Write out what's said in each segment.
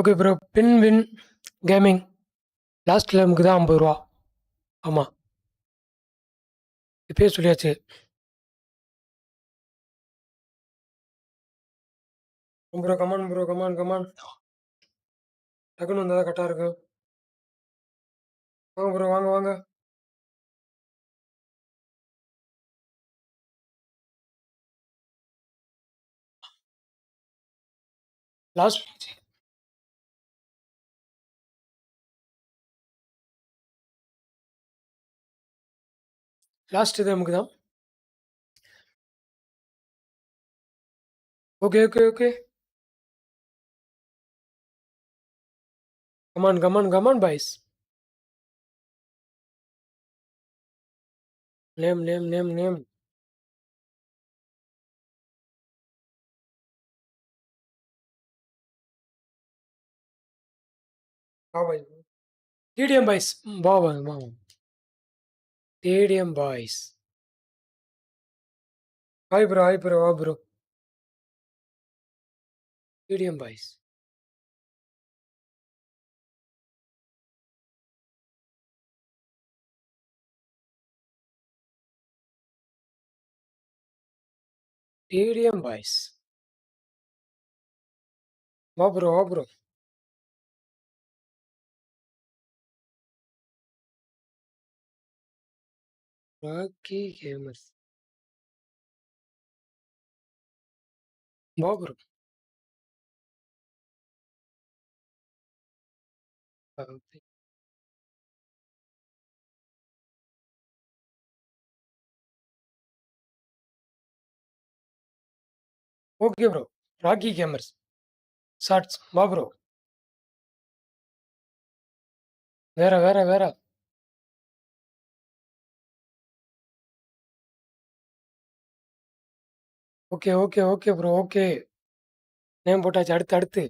Okay bro. Pin win gaming. Last லேமுக்கு தான் ஐம்பது ரூபா ஆமாம் இப்பயே சொல்லியாச்சு. Bro come on bro come on come on. டக்குன்னு வந்தால் தான் கரெக்டாக இருக்கும். வாங்க ப்ரோ வாங்க வாங்க. லாஸ்ட் லாஸ்ட் இது நமக்கு தான். Okay, okay, okay. Come on, come on, come on boys. Name, name, name, name. வா பாய். TDM boys. வா வா வா. Stadium Boys. Hi bro, hi bro, oh bro. Stadium Boys. Stadium Boys. Oh bro, oh bro. Rocky gamers. வா okay bro. Rocky gamers. Shorts. வா bro. வேற, வேற, வேற. Okay, okay, okay bro. Okay. Name போட்டாச்சு. அடுத்து, அடுத்து.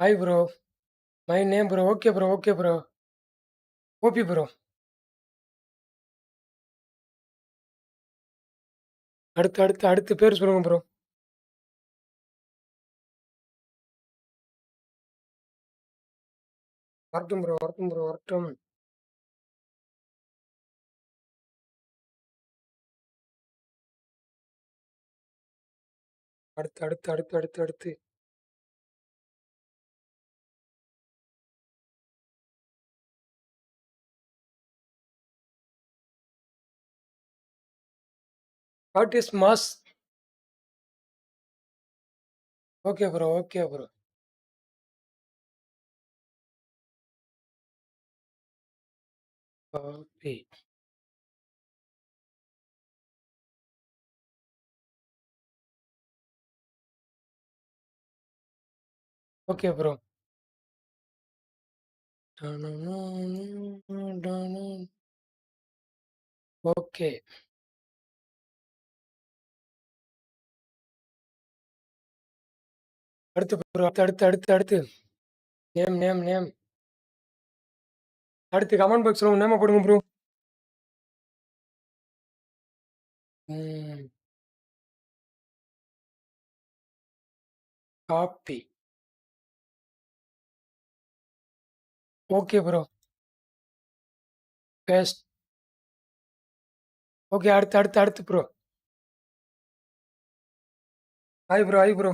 Hi bro. My name bro. Okay bro, okay bro. OP bro. அடுத்து, அடுத்து, அடுத்து பேர் சொல்லுங்க ப்ரோ. வரட்டும் ப்ரோ, வரட்டும் ப்ரோ, வரட்டும். அடுத்து, அடுத்து, அடுத்து, அடுத்து, அடுத்து. What is mass? Okay bro, okay bro. Copy. Okay bro. Okay. அடுத்து ப்ரோ. அடுத்து, அடுத்து, அடுத்து, அடுத்து. Name, name, name. அடுத்து கமெண்ட் பாக்ஸ்ல உங்க நேம போடுங்க ப்ரோ. ம். Copy. Okay bro. Paste. Okay. அடுத்து, அடுத்து, அடுத்து bro. Hi bro, hi bro.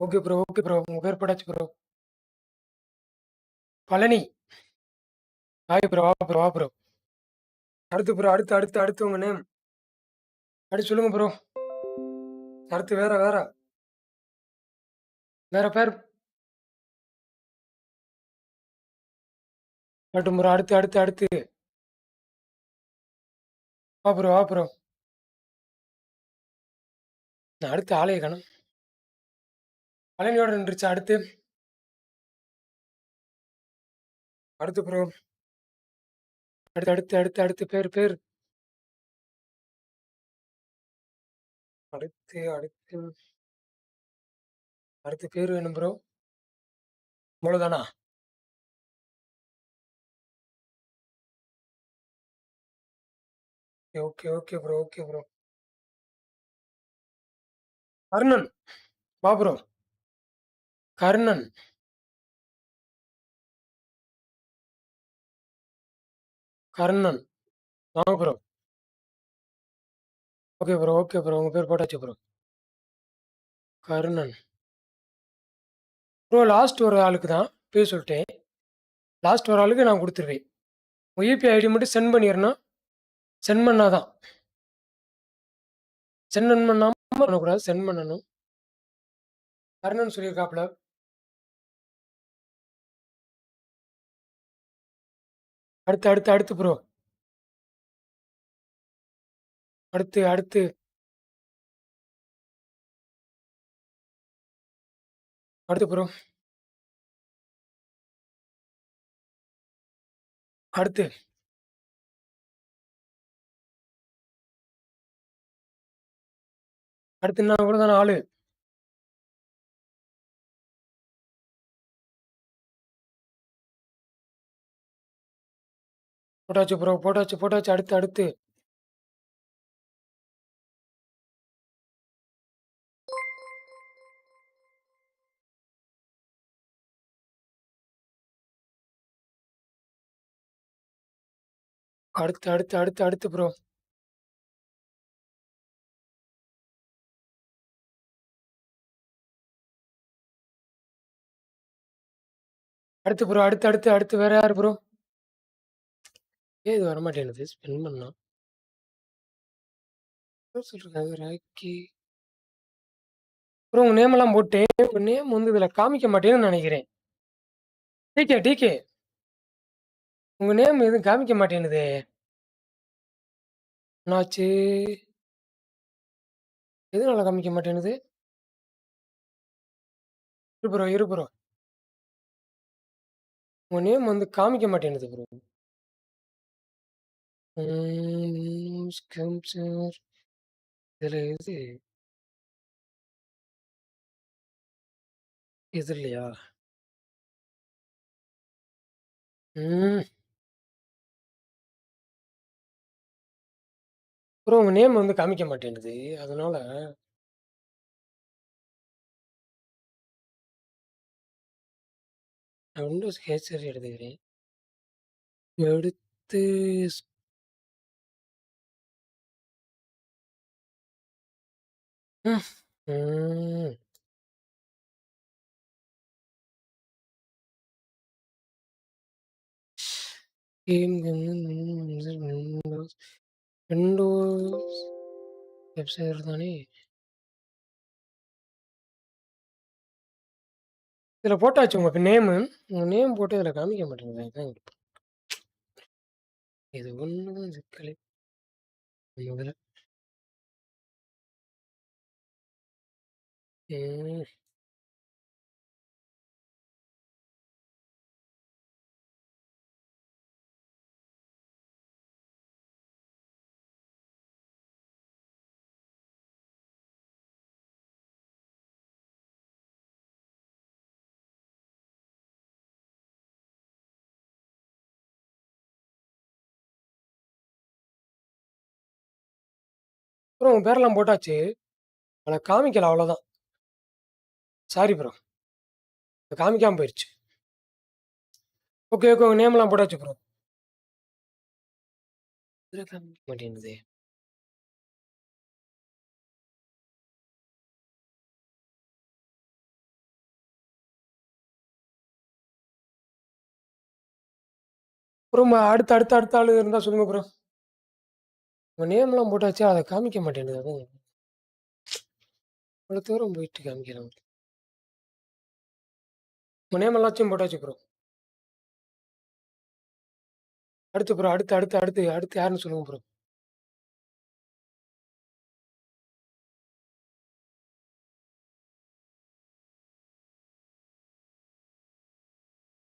Okay bro, okay bro. உங்க பேர் பட்டாச்சு ப்ரோ. பழனி. Hi bro. வா ப்ரோ, வா ப்ரோ. அடுத்து ப்ரோ. அடுத்து, அடுத்து, அடுத்து உங்க நேம். அடுத்து சொல்லுங்க ப்ரோ. அடுத்து வேற, வேற. வேற பேர். வரட்டும் ப்ரோ. அடுத்து, அடுத்து, அடுத்து. வா ப்ரோ, வா ப்ரோ. அடுத்து ஆலய கணம் பழனியோட நின்றுச்சு. அடுத்து. அடுத்து ப்ரோ. அடுத்து, அடுத்து, அடுத்து, அடுத்து பேர், பேர். அடுத்து, அடுத்து. அடுத்து பேர் வேணும் ப்ரோ. அவ்வளோதானா? Okay, okay bro, okay bro. Karnan. வா ப்ரோ. கர்ணன். கர்ணன். வாங்க bro. Okay bro, okay bro. உங்க பேர் போட்டாச்சு ப்ரோ. கருணன். ப்ரோ லாஸ்ட் ஒரு ஆளுக்கு தான் பேர் சொல்லிட்டேன். லாஸ்ட் ஒரு ஆளுக்கு நான் கொடுத்துருவேன் உங்க யுபிஐ ஐடி மட்டும் சென்ட் பண்ணிடணும் சென்ட் பண்ணால் தான். சென்ட் பண்ணாம பண்ணக்கூடாது. சென்ட் பண்ணணும். அருணன் சொல்லியிருக்காப்புல அடுத்து, அடுத்து, அடுத்து ப்ரோ. அடுத்து, அடுத்து. அடுத்து ப்ரோ. அடுத்து. அடுத்து என்ன கூட தான ஆளு. போட்டாச்சு ப்ரோ. போட்டாச்சு, போட்டாச்சு. அடுத்து, அடுத்து. அடுத்து, அடுத்து, அடுத்து, அடுத்து ப்ரோ. அடுத்து ப்ரோ. அடுத்து, அடுத்து, அடுத்து வேற யாரு ப்ரோ? ஏன் இது வரமாட்டேன்னுது? ஸ்பின் பண்ணா. பேர் சொல்லிருக்காங்க. ராக்கி. ப்ரோ உங்க நேம் எல்லாம் போட்டேன். உங்க நேம் வந்து இதுல காமிக்க மாட்டேன்னு நெனைக்கிறேன். Decay, decay. உங்க நேம் எதுவும் காமிக்க மாட்டேன்னுதே. என்னாச்சு? எதனால காமிக்க மாட்டேன்னுது? இரு ப்ரோ, இரு ப்ரோ. உங்க நேம் வந்து காமிக்க மாட்டேன்னுது ப்ரோ. ம். ஸ்கம்சர். இதுல இது இது இல்லையா? ம். அப்புறம் உங்க நேம் வந்து காமிக்க மாட்டேன்னுது. அதனால நான் விண்டோஸ் கேசரி எடுத்துக்கிறேன். எடுத்து ஸ் ம். ம். கேம் விண்டோஸ் வெப்சைட் தானே? இதுல போட்டாச்சு உங்களுக்கு நேமு. உங்க நேம் போட்டு இதில் காமிக்க மாட்டேங்குது. இதுதான் இது ஒண்ணு தான் சிக்கலே. முதல்ல அப்புறம் உன் பேரெல்லாம் போட்டாச்சு. ஆனா காமிக்கல அவ்வளோதான். Sorry bro. காமிக்காம போயிருச்சு. Okay, okay. உங்க நேம்லாம் போட்டாச்சு ப்ரோ. இதுல காமிக்க ப்ரோ அடுத்து, அடுத்து, அடுத்த ஆளு இருந்தா சொல்லுங்க ப்ரோ. உங்க நேம்லாம் போட்டாச்சு. அதை காமிக்க மாட்டேன்னுது. அதுவும் இவ்வளோ தூரம் போயிட்டு காமிக்கிறேன். உங்க நேம் எல்லாத்தையும் போட்டாச்சு ப்ரோ. அடுத்து ப்ரோ. அடுத்து, அடுத்து, அடுத்து, அடுத்து யாருன்னு சொல்லுங்க bro.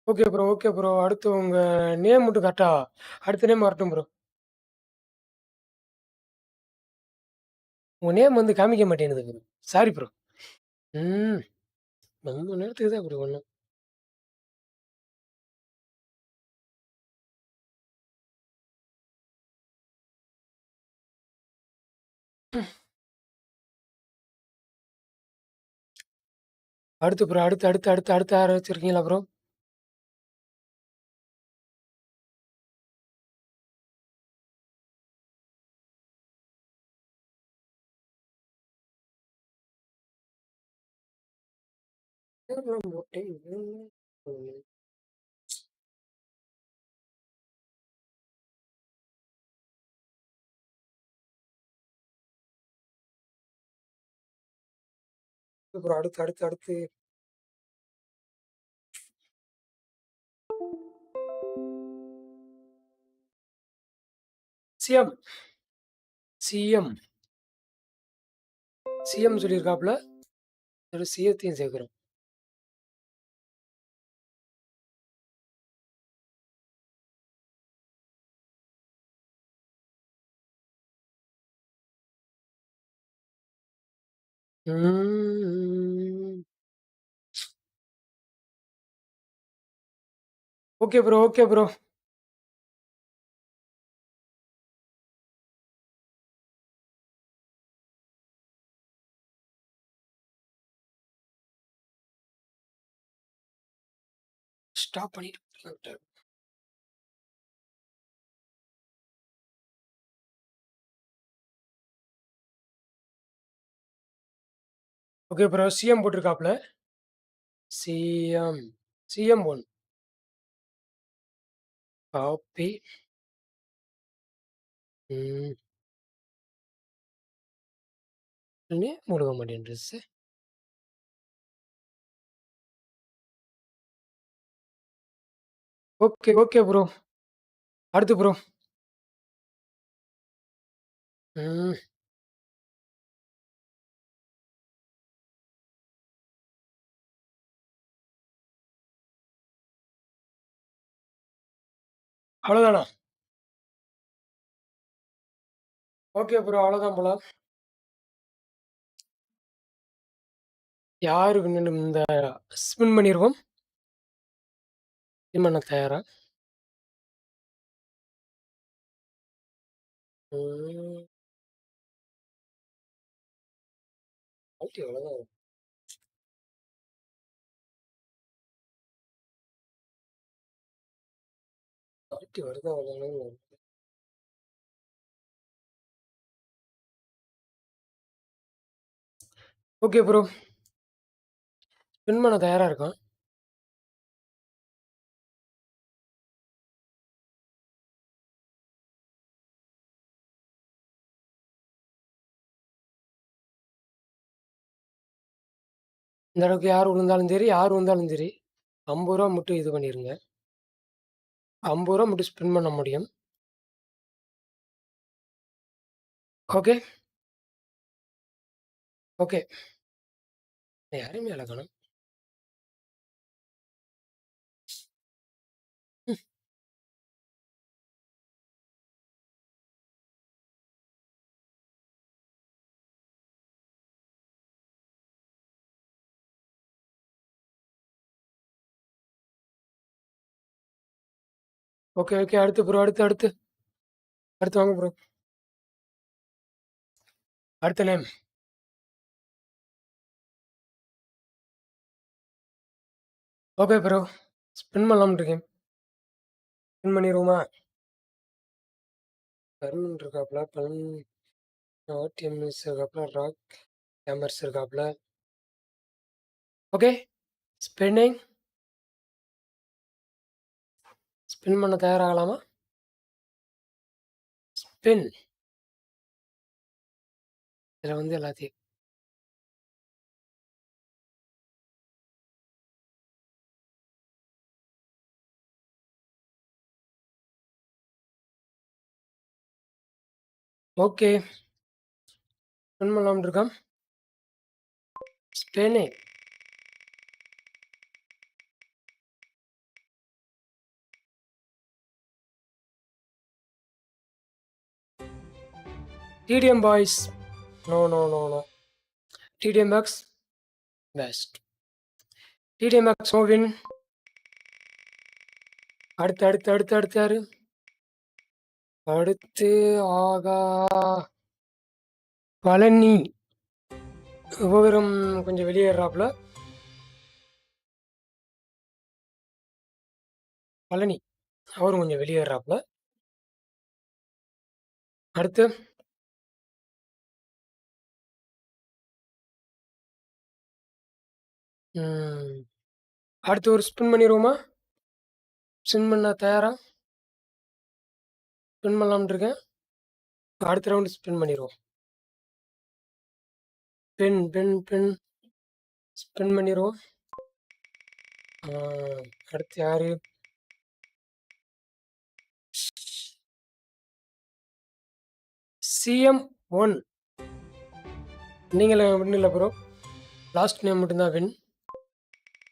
Okay bro, okay bro. அடுத்து உங்க நேம் மட்டும் கரெக்டாக அடுத்த நேம் வரட்டும் ப்ரோ. உங்கள் நேம் வந்து காமிக்க மாட்டேங்குது சாரி ப்ரோ. ம். ரொம்ப நேரத்துக்கு தான் இப்படி ஒன்று அடுத்து ப்ரோ. அடுத்து, அடுத்து, அடுத்து, அடுத்து ஆரம்பிச்சிருக்கீங்களா ப்ரோ ப்ரோ? ப்ரோ. அடுத்து, அடுத்து, அடுத்து. சிஎம். சிஎம். சிஎம் சொல்லியிருக்காப்ல. ஒரு சிஎத்தையும் சேர்க்கிறோம். ம். Okay bro, okay bro. Stop பண்ணிட்டு ஓகே ப்ரோ. சிஎம் போட்டிருக்காப்ல. சிஎம். CM one. காப்பி. ம். நேம் முழுக மாட்டேன்ருச்சு. Okay, okay bro. அடுத்து ப்ரோ. ம். அவ்வளோதானா? Okay bro. அவ்வளோதான் போல. யாரு வின்னு இந்த ஸ்பின் பண்ணிருவோம். ஸ்பின் பண்ண தயாரா? அவ்வளோதான் அவுட் வருது அவுட் ஓகே ப்ரோ. ஸ்பின் பண்ண தயாரா இருக்கான். இந்த அளவுக்கு யார் விழுந்தாலும் சரி, யார் வந்தாலும் சரி, ஐம்பது ரூபா மட்டும் இது பண்ணிருங்க. ஐம்பது ரூபா மட்டும் ஸ்பெண்ட் பண்ண முடியும். ஓகே. ஓகே. யாரையுமே ஆள ஓகே, ஓகே. அடுத்து ப்ரோ. அடுத்து, அடுத்து. அடுத்து வாங்க ப்ரோ. அடுத்த நேம். Okay bro. ஸ்பின் பண்ணலாம்னு இருக்கேன். ஸ்பின் பண்ணிடுவோமா கருண் இருக்காப்ல. பலன் ஓடிஎம் இருக்காப்ல. ராக் கேமர்ஸ் இருக்காப்ல. ஓகே. ஸ்பின்னிங். ஸ்பின் பண்ண தயாராகலாமா? ஸ்பின். இதுல வந்து எல்லாத்தையும் ஓகே. ஸ்பின் பண்ணலாம்னு இருக்கோம் spinning. TDM boys no no no no TDM box best TDM box நோவின் அடுத்து அடுத்து அடுத்து அடுத்து யாரு? அடுத்து ஆகா. பழனி. விவரம் கொஞ்சம் வெளியேறாப்புல பழனி. அவரும் கொஞ்சம் வெளியேறாப்புல அடுத்து. ம். அடுத்து ஒரு ஸ்பின் பண்ணிருவோமா? ஸ்பின் பண்ண தயாரா? ஸ்பின் பண்ணலாம்னு இருக்கேன். அடுத்த ரவுண்டு ஸ்பின் பண்ணிருவோம். Pen, pen, pen. ஸ்பின் பண்ணிருவோம். ஆ அடுத்து யாரு? சிஎம்1. நீங்கள வின் இல்ல ப்ரோ. லாஸ்ட் நேம் மட்டும் தான் வின்.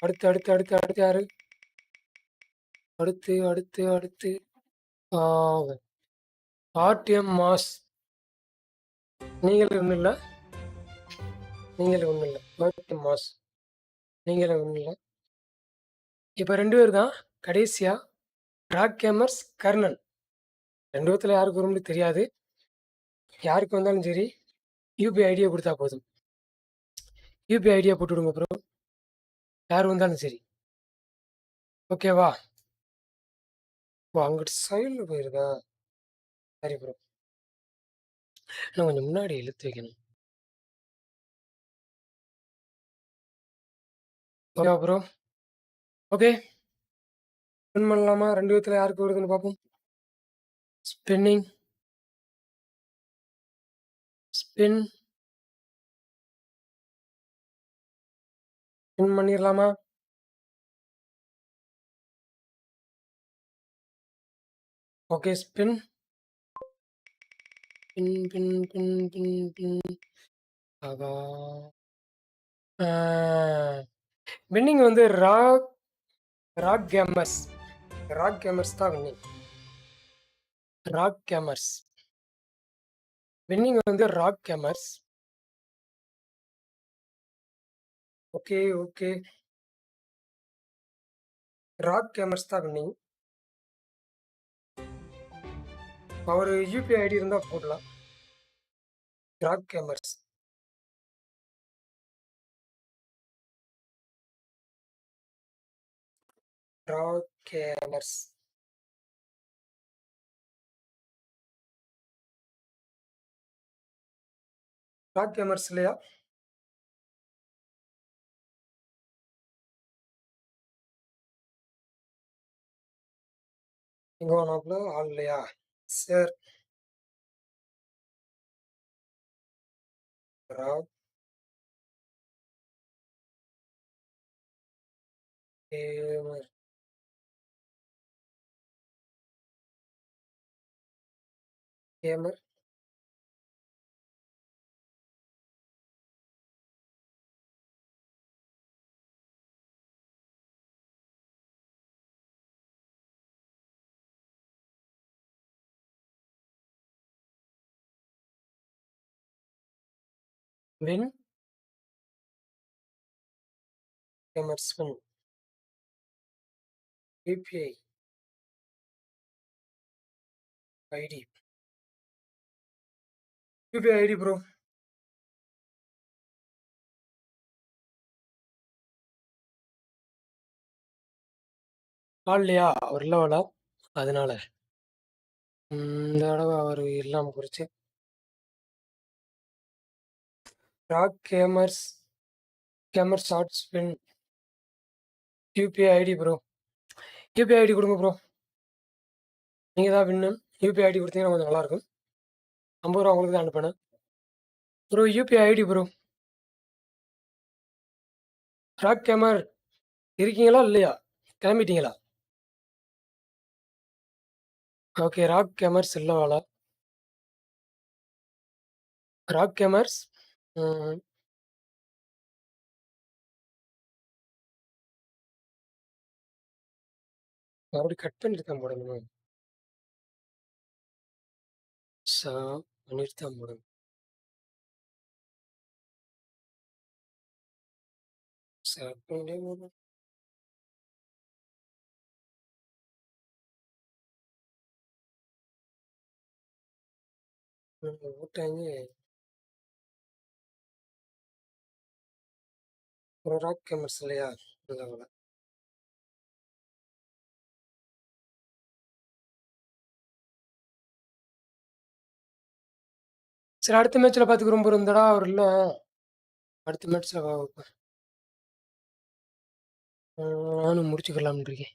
அடுத்து, அடுத்து, அடுத்து, அடுத்து யாரு? அடுத்து, அடுத்து, அடுத்து. RTM mass. நீங்களும் ஒன்றும் இல்லை நீங்களும் ஒன்றும் இல்லை ஆர்டிஎம் மாஸ். நீங்களும் ஒன்றும் இல்லை இப்போ ரெண்டு பேர் தான். கடைசியாக ராக் கேமர்ஸ், கர்ணன். 2 பேத்துல யாருக்கு வரும்னு தெரியாது. யாருக்கு வந்தாலும் சரி, யுபிஐ ஐடியா கொடுத்தா போதும். யூபிஐ ஐடியா போட்டு விடுங்க ப்ரோ. யார் வந்தாலும் சரி. ஓகேவா? ஓ! அங்கிட்டு சைடுல போயிருதா? சரி ப்ரோ. நான் கொஞ்சம் முன்னாடி இழுத்து வைக்கணும். ஓகேவா ப்ரோ? ஓகே. ஸ்பின் பண்ணலாமா? ரெண்டு விதத்தில் யாருக்கு வருதுன்னு பார்ப்போம். ஸ்பின்னிங். ஸ்பின். ஃபோன் பண்ணிடலாமா okay spin. Pin, pin, pin, pin, pin. ஆகா! வின்னிங் வந்து rock rock gamers. Rock gamers தான் வின்னிங். Rock gamers. வின்னிங் வந்து rock gamers. Okay, okay. Rock gamers தான் நீ அவரு யுபிஐ ஐடி இருந்தா போடலாம். Rock gamers. Rock gamers. Rock gamers இல்லையா? இங்க போனாப்ல? ஆள் இல்லையா? சரி. Rock gamer. Gamer. Win. Gamers UPI. ID. UPI ID bro. ஆள் இல்லையா? அவர் இல்ல அதனால. இந்த தடவை அவர் இல்லாமல் போயிருச்சு. Rock gamers. Gamer shorts pin UPI ID bro. UPI ID கொடுங்க ப்ரோ. நீங்க தான் வின்னு. யூபிஐ ஐடி கொடுத்தீங்கன்னா கொஞ்சம் நல்லாயிருக்கும் ஐம்பது ரூபா உங்களுக்கு தான் அனுப்புனேன். Bro UPI ID bro. Rock gamer இருக்கீங்களா? இல்லையா? கிளம்பிட்டீங்களா? ஓகே. ராக் கேமர்ஸ் இல்லை போல. Rock gamers. ம். மறுபடியும் கட் பண்ணிட்டு தான் போடணுமா? சா பண்ணிட்டு தான் போடணும். சா பண்ணிட்டே போடணும். ம். போட்டாங்க. ஒரு ராக் கேமர்ஸ் இல்லையா அதனால சரி அடுத்த மேட்ச்ல பார்த்துக்க ரொம்ப இருந்தடா அவர் இல்லை. அடுத்த மேட்ச்சில் நானும் முடிச்சுக்கலாம்னு இருக்கேன்.